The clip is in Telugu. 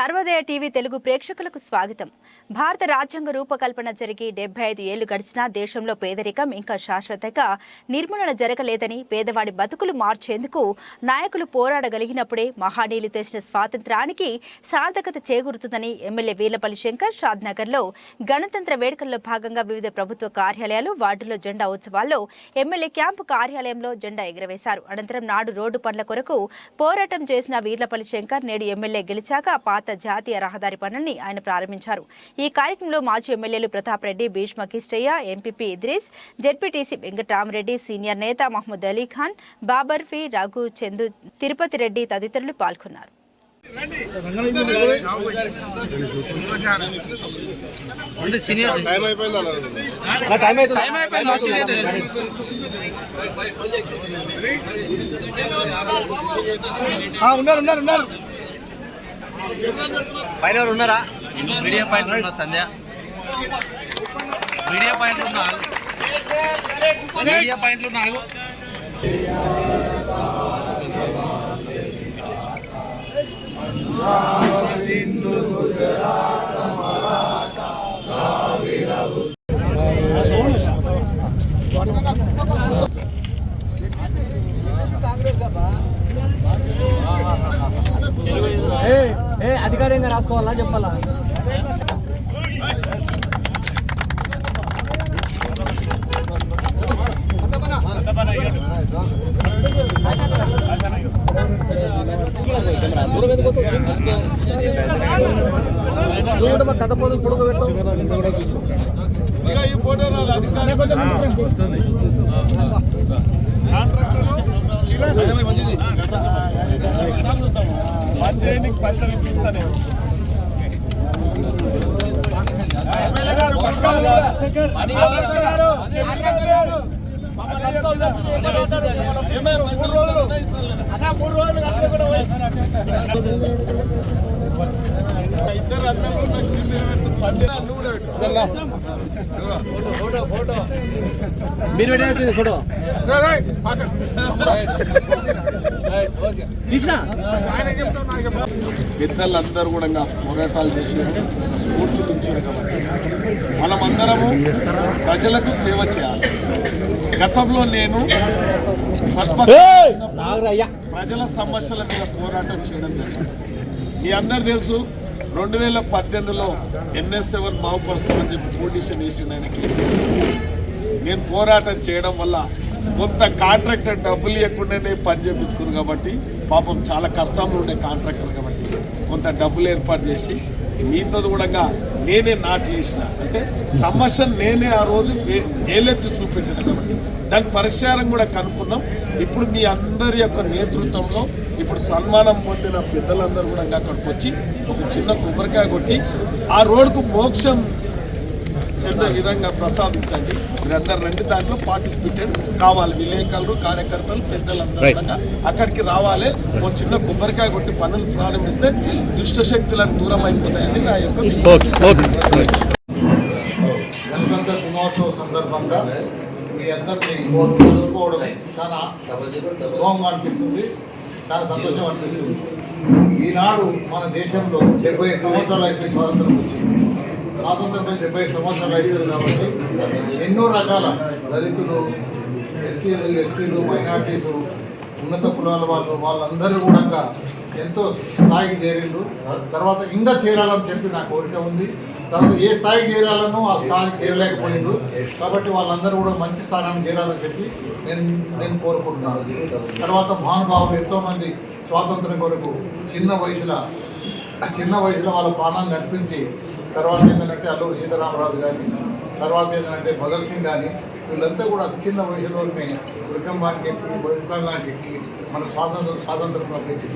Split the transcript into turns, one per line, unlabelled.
సర్వోదయ టీవీ తెలుగు ప్రేక్షకులకు స్వాగతం. భారత రాజ్యాంగ రూపకల్పన జరిగి డెబ్బై ఐదు ఏళ్ళు గడిచినా దేశంలో పేదరికం ఇంకా శాశ్వతగా నిర్మూలన జరగలేదని పేదవాడి బతుకులు మార్చేందుకు నాయకులు పోరాడగలిగినప్పుడే మహానీయులు తెచ్చిన స్వాతంత్రానికి సార్థకత చేకూరుతుందని ఎమ్మెల్యే వీలపల్లి శంకర్ షాద్నగర్లో గణతంత్ర వేడుకల్లో భాగంగా వివిధ ప్రభుత్వ కార్యాలయాలు వార్డుల్లో జెండా ఉత్సవాల్లో ఎమ్మెల్యే క్యాంపు కార్యాలయంలో జెండా ఎగురవేశారు. అనంతరం నాడు రోడ్డు పనుల కొరకు పోరాటం చేసిన వీర్లపల్లి శంకర్ నేడు ఎమ్మెల్యే గెలిచాక పాత జాతీయ రహదారి పనుల్ని ఆయన ప్రారంభించారు. ఈ కార్యక్రమంలో మాజీ ఎమ్మెల్యేలు Pratap Reddy Bhishma Kishtaiah MPP Idris ZPTC Venkataramareddy senior నేత మహమ్మద్ అలీ ఖాన్ బాబర్ఫీ రఘు చందు తిరుపతి రెడ్డి తదితరులు పాల్గొన్నారు.
టైం అయిపోయింది అన్నారు
ఉన్నారు ఉన్నారు ఉన్నారు.
పైన ఉన్నారా? మీడియా పాయింట్ ఉన్నా సంధ్య. మీడియా పాయింట్ ఉన్నా మీడియా పాయింట్లు ఉన్నా
కాంగ్రెస్ అబ్బా అధికారికంగా రాసుకోవాలా? చెప్పాలా? కథ పోదు పొడుగు పెట్టు
పైసలు ఇప్పిస్తా నేను. అన్నలు నాకు కూడా పెట్టు.
మీరు ఫోటో
పెద్దలందరూ కూడా ఇంకా పోరాటాలు చేసారు స్ఫూర్తి నుంచారు కాబట్టి. మనమందరము ప్రజలకు సేవ చేయాలి. గతంలో నేను ప్రజల సమస్యల మీద పోరాటం చేయడం జరిగింది. మీ అందరు తెలుసు రెండు వేల పద్దెనిమిదిలో ఎన్ఎస్ సెవెన్ బాగుపరుస్తామని చెప్పి పొజిషన్ వేసిండు ఆయనకి నేను పోరాటం చేయడం వల్ల కొంత కాంట్రాక్టర్ డబ్బులు ఇవ్వకుండానే పని చేయించుకుంది కాబట్టి పాపం చాలా కష్టంలో ఉండే కాంట్రాక్టర్ కాబట్టి కొంత డబ్బులు ఏర్పాటు చేసి మీతో కూడా నేనే నాట్లు వేసిన అంటే సమస్యను నేనే ఆ రోజు ఏలెత్తి చూపెట్టాను కాబట్టి దాని పరిష్కారం కూడా కనుక్కున్నాం. ఇప్పుడు మీ అందరి యొక్క నేతృత్వంలో ఇప్పుడు సన్మానం పొందిన పెద్దలందరూ కూడా అక్కడికి వచ్చి ఒక చిన్న కొబ్బరికాయ కొట్టి ఆ రోడ్డుకు మోక్షం చెందే విధంగా ప్రసాదించండి. మీరందరూ రండి దాంట్లో పార్టిసిపేటెడ్ కావాలి. విలేకరులు కార్యకర్తలు పెద్దలందరూ కూడా అక్కడికి రావాలి. ఒక చిన్న కొబ్బరికాయ కొట్టి పనులు ప్రారంభిస్తే దుష్ట శక్తులకు దూరం అయిపోతాయని నా యొక్క
గణతంత్ర దినోత్సవ సందర్భంగా మీ అందరినీ కలుసుకోవడం చాలా శుభంగా అనిపిస్తుంది. చాలా సంతోషం అనిపిస్తుంది. ఈనాడు మన దేశంలో డెబ్బై సంవత్సరాలు అయిపోయి స్వాతంత్రం వచ్చింది. స్వాతంత్రం డెబ్బై సంవత్సరాలు అయిపోయింది కాబట్టి ఎన్నో రకాల దళితులు ఎస్సీలు ఎస్టీలు మైనార్టీసు ఉన్నత కులాల వాళ్ళు వాళ్ళందరూ కూడా ఎంతో స్థాయికి చేరిండ్రు. తర్వాత ఇంకా చేరాలని చెప్పి నా కోరిక ఉంది. తర్వాత ఏ స్థాయికి చేరాలనో ఆ స్థాయికి చేరలేకపోయిండ్రు. కాబట్టి వాళ్ళందరూ కూడా మంచి స్థానానికి చేరాలని చెప్పి నేను నేను కోరుకుంటున్నాను. తర్వాత మహానుభావులు ఎంతోమంది స్వాతంత్రం కొరకు చిన్న వయసులో చిన్న వయసులో వాళ్ళ ప్రాణాన్ని నడిపించి తర్వాత ఏంటంటే అల్లూరు సీతారామరాజు కానీ తర్వాత ఏంటంటే భగత్ సింగ్ కానీ వీళ్ళంతా కూడా అతి చిన్న వయసులోనే ఉరికంబానికి ఎక్కి ఉరికంగానికి ఎక్కి మన స్వాతంత్రం స్వాతంత్రం పంపించి